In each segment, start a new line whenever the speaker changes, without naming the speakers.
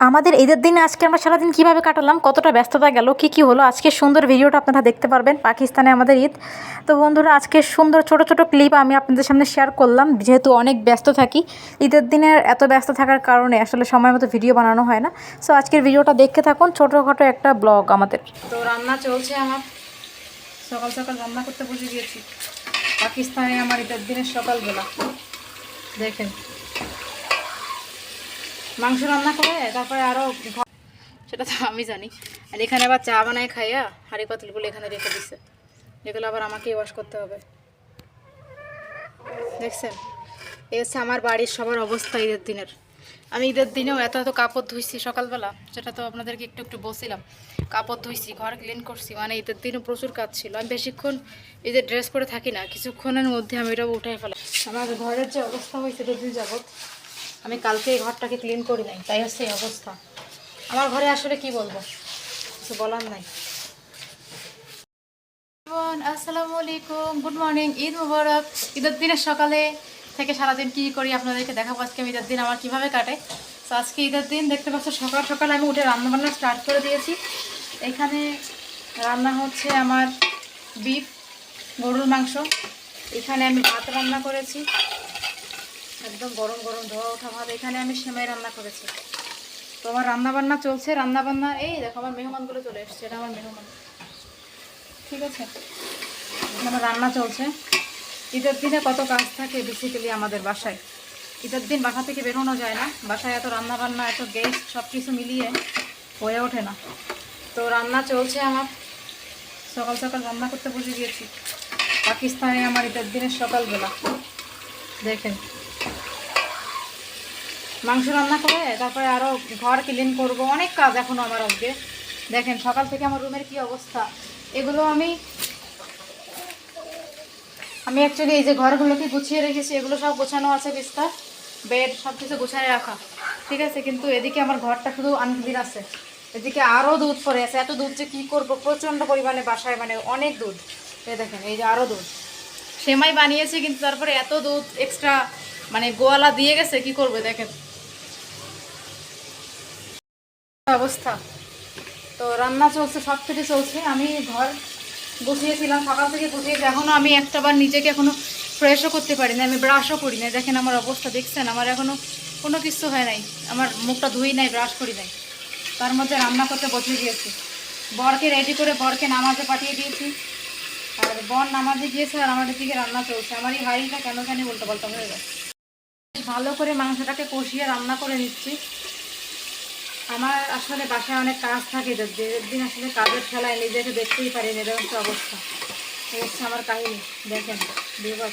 আমাদের ঈদের দিনে আজকে আমরা সারাদিন কীভাবে কাটালাম, কতটা ব্যস্ততা গেল, কী কী হলো, আজকে সুন্দর ভিডিওটা আপনারা দেখতে পারবেন, পাকিস্তানে আমাদের ঈদ। তো বন্ধুরা, আজকে সুন্দর ছোট ছোট ক্লিপ আমি আপনাদের সামনে শেয়ার করলাম, যেহেতু অনেক ব্যস্ত থাকি। ঈদের দিনের এত ব্যস্ত থাকার কারণে আসলে সময় মতো ভিডিও বানানো হয় না। সো আজকের ভিডিওটা দেখতে থাকুন, ছোটোখাটো একটা ব্লগ আমাদের। তো রান্না চলছে আমার। সকাল সকাল রান্না করতে বসে গিয়েছি। পাকিস্তানে আমার ঈদের দিনের সকালবেলা। দেখেন। মাংস রান্না করে, তারপরে আরও সেটা তো আমি জানি। আর এখানে আবার চা বানায় খাইয়া হাঁড়ি পাতিলগুলো এখানে রেখে দিছে। যেগুলো আবার আমাকেই ওয়াশ করতে হবে। দেখছেন? এই হচ্ছে আমার বাড়ির সবার অবস্থা ঈদের দিনের। আমি ঈদের দিনেও এত এত কাপড় ধুইছি সকালবেলা, সেটা তো আপনাদেরকে একটু একটু বলছিলাম। কাপড় ধুইছি, ঘর ক্লিন করছি মানে ঈদের দিনও প্রচুর কাজ ছিল। আমি বেশিক্ষণ ঈদের ড্রেস পরে থাকি না, কিছুক্ষণের মধ্যে আমি এটা উঠে ফেলাম আমার ঘরের যে অবস্থা হয়েছে দুদিন যাবত আমি কালকে এই ঘরটাকে ক্লিন করি নাই, তাই হচ্ছে এই অবস্থা। আমার ঘরে আসলে কি বলব? কিছু বলার নাই। আসসালামু আলাইকুম। গুড মর্নিং, ঈদ মুবারক। ঈদের দিনের সকালে থেকে সারাদিন কি করি আপনাদেরকে দেখাবো। আজকে আমি ঈদের দিন আমার কীভাবে কাটে। তো আজকে ঈদের দিন দেখতে পাচ্ছ, সকাল সকাল আমি উঠে রান্না বান্না স্টার্ট করে দিয়েছি। এখানে রান্না হচ্ছে আমার বিফ গরুর মাংস। এখানে আমি ভাত রান্না করেছি। একদম গরম গরম ধোয়া ওঠা ভাত এখানে আমি সেমাই রান্না করেছি। তো আমার রান্না বান্না চলছে। রান্না বান্না এই দেখো আমার মেহমানগুলো চলে এসছে। এটা আমার মেহমান। ঠিক আছে? আমার রান্না চলছে। ঈদের দিনে কত কাজ থাকে বেসিক্যালি আমাদের বাসায়। ঈদের দিন বাসা থেকে বেরোনো যায় না। বাসায় এত রান্না বান্না এত গেস্ট সব কিছু মিলিয়ে হয়ে ওঠে না। তো রান্না চলছে আমার। সকাল সকাল রান্না করতে বসে গিয়েছি। পাকিস্তানে আমার ঈদের দিনের সকালবেলা। দেখেন। মাংস রান্না করে, তারপরে আরও ঘর ক্লিন করব। অনেক কাজ এখনও আমার আজকে। দেখেন, সকাল থেকে আমার রুমের কি অবস্থা? এগুলো আমি আমি অ্যাকচুয়ালি এই যে ঘরগুলোকে গুছিয়ে রেখেছি, এগুলো সব গোছানো আছে বিস্তার। বেড সব কিছু গোছায় রাখা। ঠিক আছে, কিন্তু এদিকে আমার ঘরটা শুধু আনক্লিন আছে। এদিকে আরও দুধ পড়ে আছে। এত দুধ যে কী করব? প্রচণ্ড পরিমাণে বাসায় মানে অনেক দুধ। এই দেখেন, এই যে আরও দুধ। সেমাই বানিয়েছি, কিন্তু তারপরে এত দুধ এক্সট্রা মানে গোয়ালা দিয়ে গেছে, কি করবে দেখেন। অবস্থা। তো রান্না চলছে, সব থেকে চলছে। আমি ঘর গুছিয়েছিলাম, সকাল থেকে গুছিয়েছি এখনও আমি একটা বার নিজেকে এখনও ফ্রেশও করতে পারি না আমি ব্রাশও করি না দেখেন আমার অবস্থা, দেখছেন? আমার এখনও কোনো কিছু হয় নাই। আমার মুখটা ধুই নাই ব্রাশ করি নাই। তার মধ্যে রান্না করতে বসে গিয়েছি। বরকে রেডি করে বরকে নামাজে পাঠিয়ে দিয়েছি। আর বর নামাজে গিয়েছে আর আমাদের দিকে রান্না চলছে। আমার এই হাড়িটা কেন কেন বলতে বলতে হয়ে গেছে। ভালো করে মাংসটাকে কষিয়ে রান্না করে নিচ্ছি। আমার আসলে বাসায় অনেক কাজ থাকে, যে দিন আসলে কাজের খেলায় নিজেকে দেখতেই পারি না, এরকম একটা অবস্থা। এই হচ্ছে আমার কাহিনী, দেখেন বিপদ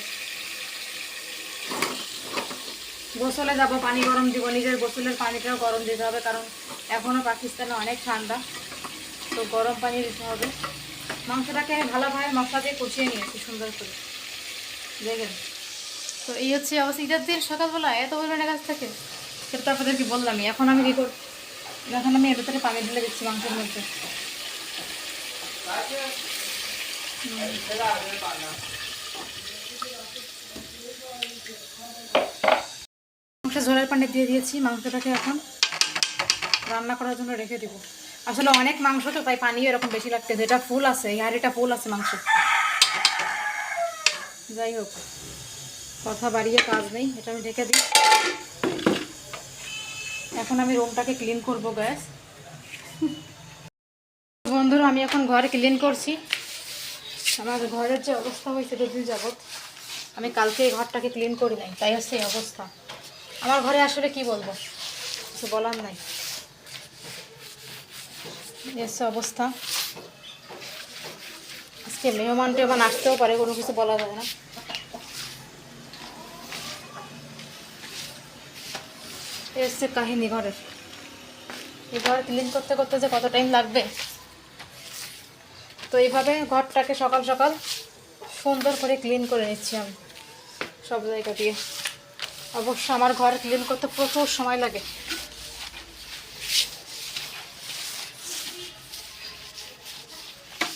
গোসলে যাব, পানি গরম দিব, নিজের গোসলের পানিটাও গরম দিতে হবে, কারণ এখনও পাকিস্তানে অনেক ঠান্ডা, তো গরম পানি দিতে হবে। মাংসটাকে আমি ভালোভাবে মশলা দিয়ে কষিয়ে নিয়েছি, সুন্দর করে। দেখেন, তো এই হচ্ছে অবস্থা। ঈদের দিন সকালবেলা এত পরিমাণে কাজ থাকে, সেটা আপনাদেরকে বললামই, এখন আমি কী করব? এখন আমি এর ভেতরে পানি ঢেলে দিচ্ছি মাংসের মধ্যে। মাংস ঝোলের পানি দিয়ে দিয়েছি, মাংসটাকে এখন রান্না করার জন্য রেখে দিব। আসলে অনেক মাংস তো, তাই পানিও এরকম বেশি লাগতেছে। এটা ফুল আছে, এই হাঁড়িটা ফুল আছে মাংস। যাই হোক, কথা বাড়িয়ে কাজ নেই, এটা আমি ঢেকে দিই। এখন আমি রুমটাকে ক্লিন করব গ্যাস বন্ধুরা, আমি এখন ঘর ক্লিন করছি। আমার ঘরের যে অবস্থা হয়েছে দুদিন যাবৎ, আমি কালকে এই ঘরটাকে ক্লিন করি নাই, তাই হচ্ছে এই অবস্থা। আমার ঘরে আসলে কি বলব? কিছু বলার নাই। এসছে অবস্থা। আজকে মেহমান টেহমান আসতেও পারে, কোনো কিছু বলা যায় না। হচ্ছে কাহিনী ঘরের। এই ঘর ক্লিন করতে করতে যে কত টাইম লাগবে? তো এইভাবে ঘরটাকে সকাল সকাল সুন্দর করে ক্লিন করে নিচ্ছি আমি সব জায়গা দিয়ে। অবশ্য আমার ঘর ক্লিন করতে প্রচুর সময় লাগে।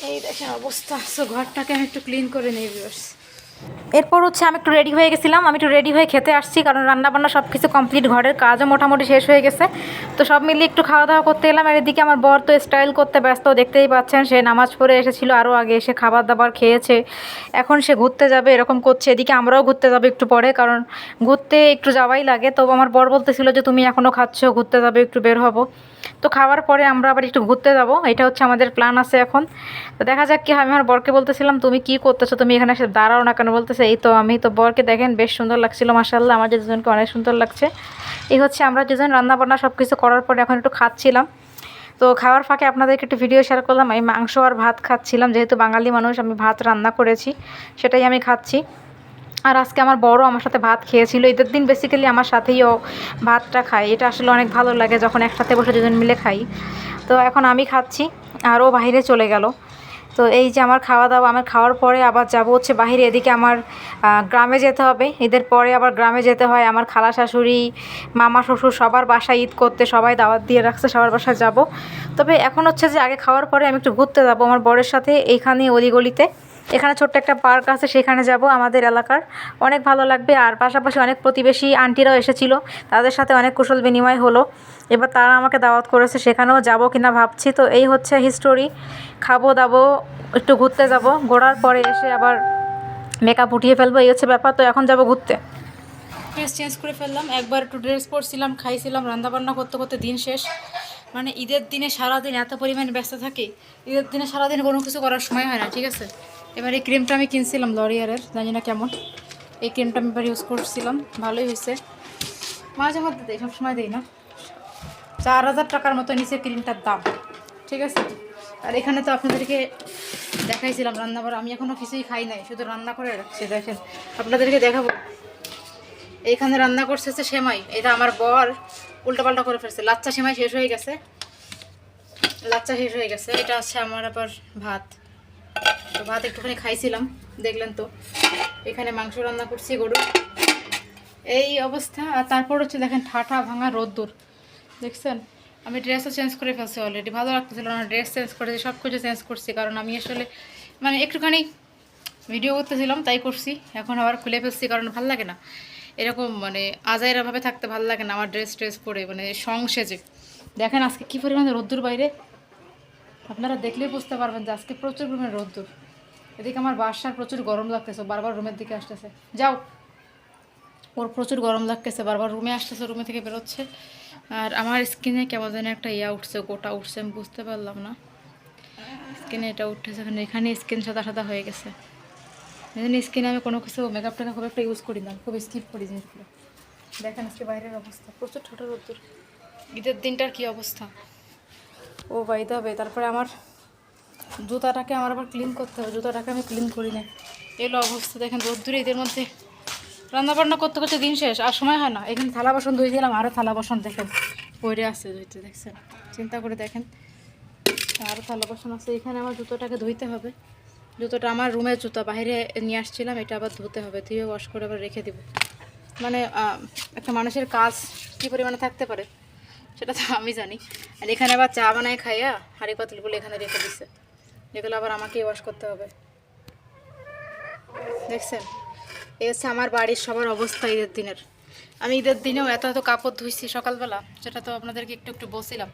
এই দেখেন অবস্থা সো ঘরটাকে আমি একটু ক্লিন করে নিই ভিউয়ার্স এরপর হচ্ছে আমি একটু রেডি হয়ে গেছিলাম। আমি একটু রেডি হয়ে খেতে আসছি কারণ রান্নাবান্না সব কিছু কমপ্লিট ঘরের কাজও মোটামুটি শেষ হয়ে গেছে। তো সব মিলিয়ে একটু খাওয়া দাওয়া করতে এলাম আর এদিকে আমার বর তো স্টাইল করতে ব্যস্ত, দেখতেই পাচ্ছেন সে নামাজ পড়ে এসেছিল আরও আগে এসে খাবার দাবার খেয়েছে। এখন সে ঘুরতে যাবে, এরকম করছে। এদিকে আমরাও ঘুরতে যাব একটু পরে কারণ ঘুরতে একটু যাওয়াই লাগে। তো আমার বর বলতেছিল যে, তুমি এখনও খাচ্ছ, ঘুরতে যাবে, একটু বের হব। তো খাওয়ার পরে আমরা আবার একটু ঘুরতে যাব, এটা হচ্ছে আমাদের প্ল্যান আছে এখন। তো দেখা যাক কি হয়, আমি আমার বরকে বলতেছিলাম, তুমি কি করতেছো? তুমি এখানে এসে দাঁড়াও না কেন? বলতেছে, এই তো আমি তো বরকে দেখেন বেশ সুন্দর লাগছিল মাসাল্লাহ আমাদের দুজনকে অনেক সুন্দর লাগছে। এই হচ্ছে আমরা দুজন রান্না বান্না সব কিছু করার পরে এখন একটু খাচ্ছিলাম। তো খাওয়ার ফাঁকে আপনাদেরকে একটু ভিডিও শেয়ার করলাম, আমি মাংস আর ভাত খাচ্ছিলাম, যেহেতু বাঙালি মানুষ, আমি ভাত রান্না করেছি, সেটাই আমি খাচ্ছি। আর আজকে আমার বড় আমার সাথে ভাত খেয়েছিল। ঈদের দিন বেসিক্যালি আমার সাথেই ও ভাতটা খায়। এটা আসলে অনেক ভালো লাগে যখন একসাথে বসে দুজন মিলে খাই। তো এখন আমি খাচ্ছি আর ও বাইরে চলে গেল। তো এই যে আমার খাওয়া দাওয়া, আমার খাওয়ার পরে আবার যাব হচ্ছে বাহিরে। এদিকে আমার গ্রামে যেতে হবে। ঈদের পরে আবার গ্রামে যেতে হয়। আমার খালা শাশুড়ি, মামা শ্বশুর সবার বাসায় ঈদ করতে সবাই দাওয়াত দিয়ে রাখছে, সবার বাসায় যাব। তবে এখন হচ্ছে যে আগে খাওয়ার পরে আমি একটু ঘুরতে যাব। আমার বরের সাথে এইখানে অলিগলিতে। এখানে ছোট্ট একটা পার্ক আছে, সেখানে যাব আমাদের এলাকার। অনেক ভালো লাগবে, আর পাশাপাশি অনেক প্রতিবেশী আন্টিরাও এসেছিল, তাদের সাথে অনেক কুশল বিনিময় হলো। এবার তারা আমাকে দাওয়াত করেছে, সেখানেও যাব কিনা ভাবছি। তো এই হচ্ছে হিস্টোরি খাব, দাবো, একটু ঘুরতে যাব। ঘোরার পরে এসে আবার মেকআপ উঠিয়ে ফেলব, এই হচ্ছে ব্যাপার। তো এখন যাব ঘুরতে। ড্রেস চেঞ্জ করে ফেললাম, একবার একটু ড্রেস পরছিলাম, খাইছিলাম, রান্নাবান্না করতে করতে দিন শেষ। মানে ঈদের দিনে সারাদিন এত পরিমাণে ব্যস্ত থাকি, ঈদের দিনে সারাদিন কোনো কিছু করার সময় হয় না, ঠিক আছে? এবার এই ক্রিমটা আমি কিনছিলাম লরিয়ারের জানি না কেমন। এই ক্রিমটা আমি এবার ইউজ করছিলাম, ভালোই হয়েছে। মাঝে মধ্যে দিই, সবসময় দিই না। চার হাজার টাকার মতো নিচে ক্রিমটার দাম, ঠিক আছে? আর এখানে তো আপনাদেরকে দেখাইছিলাম রান্না করা আমি এখনও কিছুই খাই নাই, শুধু রান্না করে রাখছি, দেখেন। আপনাদেরকে দেখাবো। এইখানে রান্না করছে হচ্ছে সেমাই, এটা আমার বর উল্টোপাল্টা করে ফেলছে। লাচ্চা সেমাই শেষ হয়ে গেছে। লাচ্চা শেষ হয়ে গেছে, এটা আছে আমার আবার ভাত। তো ভাত একটুখানি খাইছিলাম, দেখলেন তো। এখানে মাংস রান্না করছি গরু। এই অবস্থা, আর তারপর হচ্ছে দেখেন ঠাঠা ভাঙা রোদ্দুর। দেখছেন? আমি ড্রেসও চেঞ্জ করে ফেলছি অলরেডি ভালো লাগতেছিল না ড্রেস চেঞ্জ করেছি সব কিছু চেঞ্জ করছি, কারণ আমি আসলে মানে একটুখানি ভিডিও করতেছিলাম, তাই করছি। এখন আবার খুলে ফেলছি, কারণ ভালো লাগে না। এরকম মানে আজাইরাভাবে থাকতে ভালো লাগে না, আমার ড্রেস ট্রেস পরে মানে সং সেজে দেখেন আজকে কী পরিমাণে রোদ্দুর বাইরে। আপনারা দেখলেই বুঝতে পারবেন যে আজকে প্রচুর পরিমাণে রোদ্দুর। এদিকে আমার বাসার প্রচুর গরম লাগতেছে, বারবার রুমের দিকে আসতেছে। যাও। ওর প্রচুর গরম লাগতেছে, বারবার রুমে আসতেছে, রুমে থেকে বেরোচ্ছে। আর আমার স্কিনে কেমন যেন একটা ইয়া উঠছে, গোটা উঠছে, আমি বুঝতে পারলাম না। স্কিনে এটা উঠতেছে, এখানে এখানে স্কিন সাদা সাদা হয়ে গেছে। এজন্য স্কিনে আমি কোনো কিছু মেকআপ টেকআপ খুব একটা ইউজ করি না, খুব স্কিপ করি জিনিসগুলো। দেখেন আজকে বাইরের অবস্থা, প্রচুর ছোটো রোদ্দুর। ঈদের দিনটার কী অবস্থা? ও বাইতে হবে তারপরে আমার জুতাটাকে আমার আবার ক্লিন করতে হবে, জুতাটাকে আমি ক্লিন করি না এলো অবস্থা, দেখেন রোদ্দুরে ঈদের মধ্যে রান্না বান্না করতে করতে দিন শেষ, আর সময় হয় না। এখানে থালা বাসন ধুয়ে দিলাম আরও থালা বাসন দেখেন পরে আছে ধুইতে, দেখছেন? চিন্তা করে দেখেন আরও থালা বাসন আছে, এখানে আমার জুতোটাকে ধুইতে হবে। জুতোটা আমার রুমের জুতো, বাইরে নিয়ে আসছিলাম, এটা আবার ধুতে হবে, ধুয়ে ওয়াশ করে আবার রেখে দিব। মানে একটা মানুষের কাজ কী পরিমাণে থাকতে পারে? সেটা তো আমি জানি। আর এখানে আবার চা বানায় খাইয়া হাঁড়ি পাতিলগুলো এখানে রেখে দিচ্ছে যেগুলো আবার আমাকেই ওয়াশ করতে হবে। দেখছেন? এই হচ্ছে আমার বাড়ির সবার অবস্থা ঈদের দিনের। আমি ঈদের দিনেও এত এত কাপড় ধুইছি সকালবেলা, সেটা তো আপনাদেরকে একটু একটু বলছিলাম।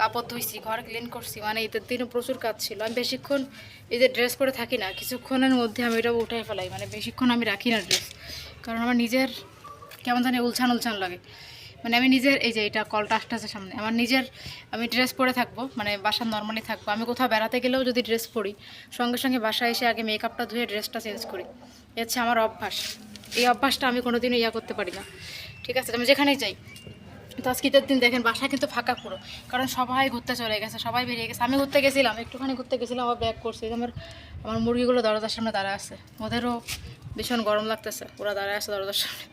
কাপড় ধুইছি, ঘর ক্লিন করছি মানে ঈদের দিনও প্রচুর কাজ ছিল। আমি বেশিক্ষণ ঈদের ড্রেস পরে থাকি না, কিছুক্ষণের মধ্যে আমি এটা উঠাই ফেলাই। মানে বেশিক্ষণ আমি রাখি না ড্রেস কারণ আমার নিজের কেমন জানি উলছান উলছান লাগে। মানে আমি নিজের, এই যে এটা কলটা আসতেছে সামনে, আমার নিজের, আমি ড্রেস পরে থাকব মানে বাসা নর্মালি থাকব। আমি কোথাও বেড়াতে গেলেও যদি ড্রেস পরি, সঙ্গে সঙ্গে বাসায় এসে আগে মেকআপটা ধুয়ে ড্রেসটা চেঞ্জ করি। এ হচ্ছে আমার অভ্যাস। এই অভ্যাসটা আমি কোনোদিনও ইয়া করতে পারি না। ঠিক আছে, আমি যেখানেই যাই, তো আজকে দিন দেখেন বাসা কিন্তু ফাঁকা পুরো। কারণ সবাই ঘুরতে চলে গেছে, সবাই বেরিয়ে গেছে। আমি ঘুরতে গেছিলাম, একটুখানি ঘুরতে গেছিলাম, আবার ব্যাক করছি। আমার আমার মুরগিগুলো দরজার সামনে দাঁড়ায় আছে। ওদেরও ভীষণ গরম লাগতেছে, ওরা দাঁড়ায় আছে দরজার সামনে।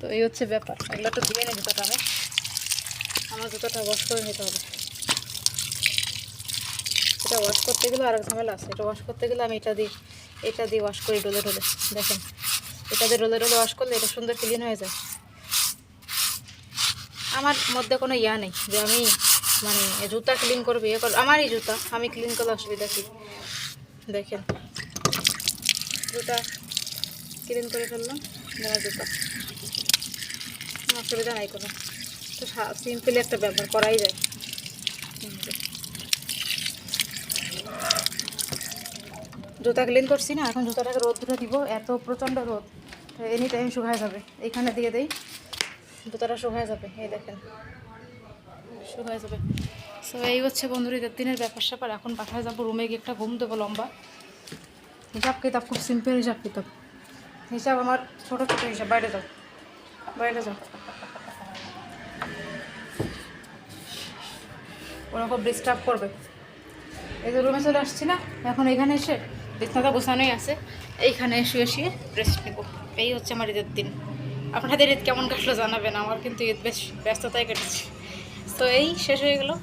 তো এই হচ্ছে ব্যাপার। এগুলো তো ধুয়ে নিই জুতোটা আমি আমার জুতোটা ওয়াশ করে নিতে হবে। এটা ওয়াশ করতে গেলে আর এক ঝামেলা আছে। এটা ওয়াশ করতে গেলে আমি এটা দিই এটা দিয়ে ওয়াশ করি ডলে ডলে। দেখেন, এটা দিয়ে ডলে ডলে ওয়াশ করলে এটা সুন্দর ক্লিন হয়ে যায়। আমার মধ্যে কোনো ইয়া নেই যে আমি মানে জুতা ক্লিন করব ইয়ে করব। আমারই জুতা, আমি ক্লিন করলে অসুবিধা কি? দেখেন, জুতা ক্লিন করে ফেললাম আমার জুতা। অসুবিধা নাই কোনো। তো সিম্পলি একটা ব্যবহার করাই যায়। জুতা ক্লিন করছি না, এখন জুতাটাকে রোদ ধরে দিব। এত প্রচণ্ড রোদ এনি টাইম শুকায় যাবে। এইখানে দিয়ে দেই। জুতাটা শুকায় যাবে, এই দেখেন। শুকায় যাবে। সো এই হচ্ছে বন্ধুর, ঈদের দিনের ব্যাপার স্যাপার। এখন বাসায় যাব রুমে গিয়ে একটা ঘুম দেবো লম্বা। হিসাব কিতাব, খুব সিম্পল হিসাব কিতাব। হিসাব আমার ছোটো ছোটো হিসাব। বাইরে যাও। বাইরে যাও। ওরা খুব ডিস্টার্ব করবে। এই যে রুমে চলে আসছি না, এখন এখানে এসে বিছনাটা গোছানোই আছে। এইখানে শুয়ে শুয়ে রেস্ট নেব। এই হচ্ছে আমার ঈদের দিন। আপনাদের ঈদ কেমন কাটলো জানাবেন, আমার কিন্তু ঈদ বেশ ব্যস্ততায় কেটেছে। তো এই শেষ হয়ে গেলো।